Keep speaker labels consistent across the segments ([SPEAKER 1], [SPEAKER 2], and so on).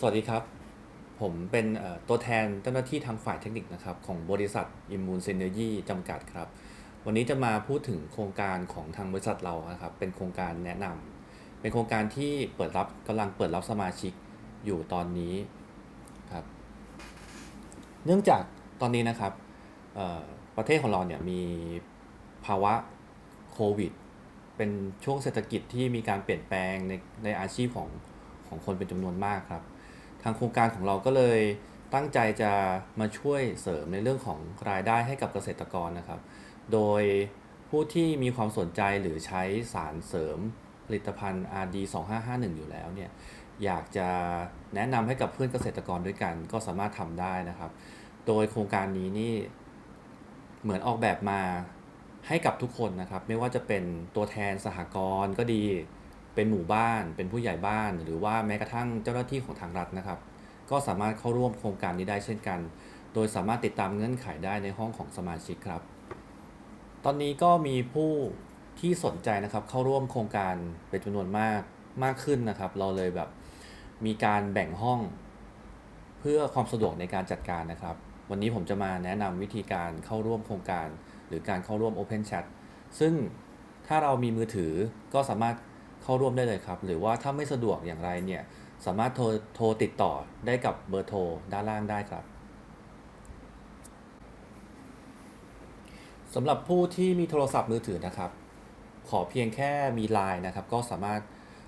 [SPEAKER 1] สวัสดีครับ ผมเป็นตัวแทนเจ้าหน้าที่ทางฝ่ายเทคนิคนะครับของบริษัท Immune Synergy จำกัดครับ วันนี้จะมาพูดถึงโครงการของทางบริษัทเรานะครับ เป็นโครงการแนะนำเป็นโครงการที่เปิดรับกำลังเปิดรับสมาชิกอยู่ตอนนี้ครับ เนื่องจากตอนนี้นะครับประเทศของเราเนี่ยมีภาวะโควิด เป็นช่วงเศรษฐกิจที่มีการเปลี่ยนแปลงในในอาชีพของของคนเป็นจำนวนมากครับางโครงการของเราก็เลยตั้งใจจะมาช่วยเสริมในเรื่องของรายได้ให้กับเกษตรกรนะครับ โดยผู้ที่มีความสนใจหรือใช้สารเสริมผลิตภัณฑ์ RD 2551 อยู่แล้วเนี่ยอยากจะแนะนำให้กับเพื่อนเกษตรกรด้วยกัน ก็สามารถทำได้นะครับ โดยโครงการนี้นี่เหมือนออกแบบมาให้กับทุกคนนะครับ ไม่ว่าจะเป็นตัวแทนสหกรณ์ก็ดี เป็นหมู่บ้าน เป็นผู้ใหญ่บ้าน หรือว่าแม้กระทั่งเจ้าหน้าที่ของทางรัฐนะครับ ก็สามารถเข้าร่วมโครงการนี้ได้เช่นกัน โดยสามารถติดตามเงื่อนไขได้ในห้องของสมาชิกครับ ตอนนี้ก็มีผู้ที่สนใจนะครับเข้าร่วมโครงการเป็นจำนวนมากมากขึ้นนะครับ เราเลยแบบมีการแบ่งห้อง เพื่อความสะดวกในการจัดการนะครับ วันนี้ผมจะมาแนะนำวิธีการเข้าร่วมโครงการ หรือการเข้าร่วม Open Chat ซึ่งถ้าเรามีมือถือก็สามารถ เข้าร่วมได้เลยครับ หรือว่าถ้าไม่สะดวกอย่างไรเนี่ยสามารถโทรโทรติดต่อได้กับเบอร์โทรด้านล่างได้ครับสำหรับผู้ที่มีโทรศัพท์มือถือนะครับ ขอเพียงแค่มีไลน์นะครับ ก็สามารถ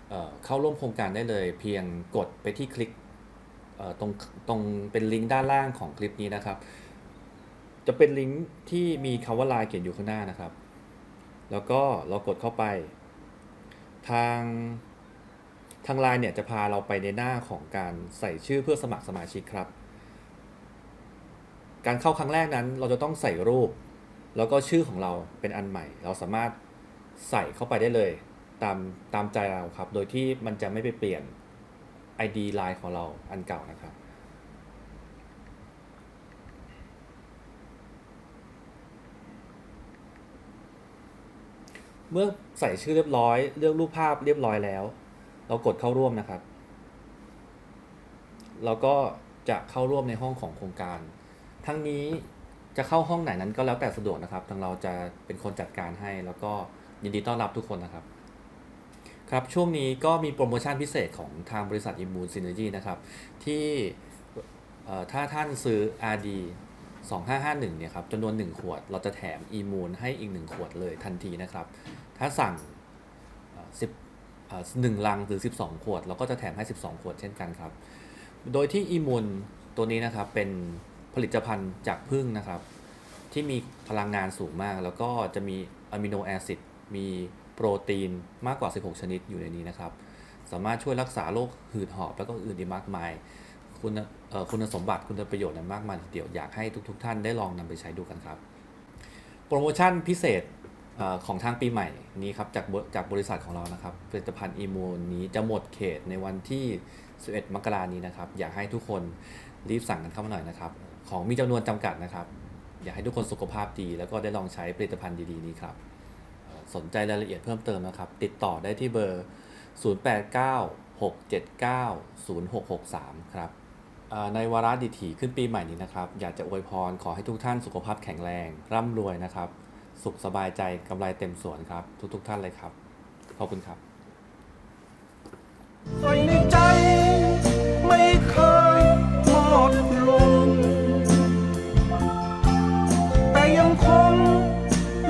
[SPEAKER 1] เเข้าร่วมโครงการได้เลย เพียงกดไปที่คลิกตรงตรงเป็นลิงก์ด้านล่างของคลิปนี้นะครับ จะเป็นลิงก์ที่มีคำว่าไลน์เขียนอยู่ข้างหน้านะครับ แล้วก็เรากดเข้าไป ทางทางไลน์เนี่ยจะพาเราไปในหน้าของการใส่ชื่อเพื่อสมัครสมาชิกครับ การเข้าครั้งแรกนั้นเราจะต้องใส่รูป แล้วก็ชื่อของเราเป็นอันใหม่ เราสามารถใส่เข้าไปได้เลยตามตามใจเราครับ โดยที่มันจะไม่ไปเปลี่ยน ID ไลน์ของเราอันเก่านะครับ เมื่อใส่ชื่อเรียบร้อย เลือกรูปภาพเรียบร้อยแล้ว เรากดเข้าร่วมนะครับ เราก็จะเข้าร่วมในห้องของโครงการ ทั้งนี้จะเข้าห้องไหนนั้นก็แล้วแต่สะดวกนะครับ ทางเราจะเป็นคนจัดการให้ แล้วก็ยินดีต้อนรับทุกคนนะครับ ครับ ช่วงนี้ก็มีโปรโมชั่นพิเศษของทางบริษัท Immune Synergy นะครับ ที่ถ้าท่านซื้อ RD 2551เนี่ยครับจำนวน 1 ขวด เราจะแถม Immune ให้อีก 1 ขวดเลยทันทีนะครับ ถ้าสั่ง10หนึ่งลังหรือ 12 ขวด เราก็จะแถมให้ 12 ขวดเช่นกันครับ โดยที่ Immune ตัวนี้นะครับเป็นผลิตภัณฑ์จากพึ่งนะครับ ที่มีพลังงานสูงมาก แล้วก็จะมีอะมิโนแอซิดมีโปรตีนมากกว่า 16 ชนิดอยู่ในนี้นะครับ สามารถช่วยรักษาโรคหืดหอบแล้วก็อื่นอีกมากมาย คุณคุณสมบัติคุณประโยชน์นั้นมากมายทีเดียวอยากให้ทุกๆท่านได้ลองนำไปใช้ดูกันครับ โปรโมชั่นพิเศษอของทางปีใหม่นี้ครับจากจากบริษัทของเรานะครับผลิตภัณฑ์อีมูนนี้จะหมดเขตในวันที่ 11 มกรานี้นะครับ อยากให้ทุกคนรีบสั่งกันเข้ามาหน่อยนะครับ ของมีจำนวนจำกัดนะครับ อยากให้ทุกคนสุขภาพดี แล้วก็ได้ลองใช้ผลิตภัณฑ์ดีๆนี้ครับ สนใจรายละเอียดเพิ่มเติมนะครับ ติดต่อได้ที่เบอร์ 0896790663 ครับ ในวาระดิถีขึ้นปีใหม่นี้นะครับ อยากจะอวยพรขอให้ทุกท่านสุขภาพแข็งแรง ร่ำรวยนะครับ สุขสบายใจกำไรเต็มสวนครับ ทุกๆท่านเลยครับ ขอบคุณครับ
[SPEAKER 2] ไฟในใจไม่เคยหมดลง แต่ยังคง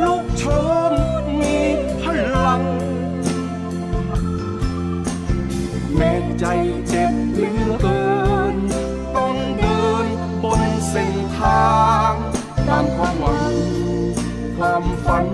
[SPEAKER 2] ลุกโชนมีพลัง แม้ใจเจ็บ หวังความฝัน